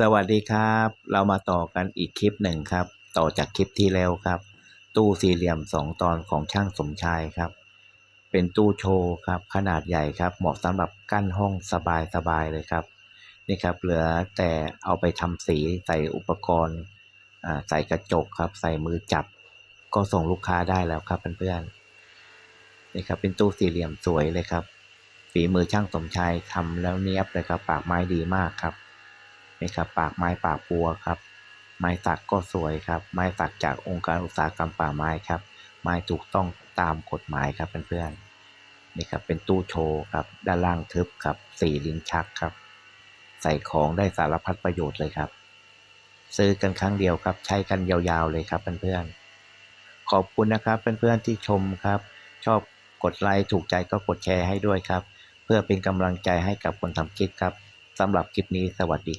สวัสดีครับ เรามาต่อกันอีกคลิปหนึ่งครับ ต่อจากคลิปที่แล้วครับ ตู้สี่เหลี่ยมสองตอนของช่างสมชายครับ เป็นตู้โชว์ครับ ขนาดใหญ่ครับ เหมาะสำหรับกั้นห้องสบายๆเลยครับ นี่ครับเหลือแต่เอาไปทำสีใส่อุปกรณ์ใส่กระจกครับ ใส่มือจับ ก็ส่งลูกค้าได้แล้วครับเพื่อนๆนี่ครับเป็นตู้สี่เหลี่ยมสวยเลยครับฝีมือช่างสมชายทำแล้วเนี้ยบเลยครับ ปากไม้ดีมากครับ นี่ครับปากไม้ปากปัวครับ ไม้สักก็สวยครับ ไม้สักจากองค์การอุตสาหกรรมป่าไม้ครับ ไม้ถูกต้องตามกฎหมายครับเพื่อนๆนี่ครับเป็นตู้โชว์ครับด้านล่างทึบครับสี่ลิ้นชักครับ ใส่ของได้สารพัดประโยชน์เลยครับ ซื้อกันครั้งเดียวครับ ใช้กันยาวๆเลยครับเพื่อนๆขอบคุณนะครับเพื่อนๆที่ชมครับ ชอบกดไลค์ถูกใจก็กดแชร์ให้ด้วยครับ เพื่อเป็นกำลังใจให้กับคนทำคลิปครับสำหรับคลิปนี้สวัสดี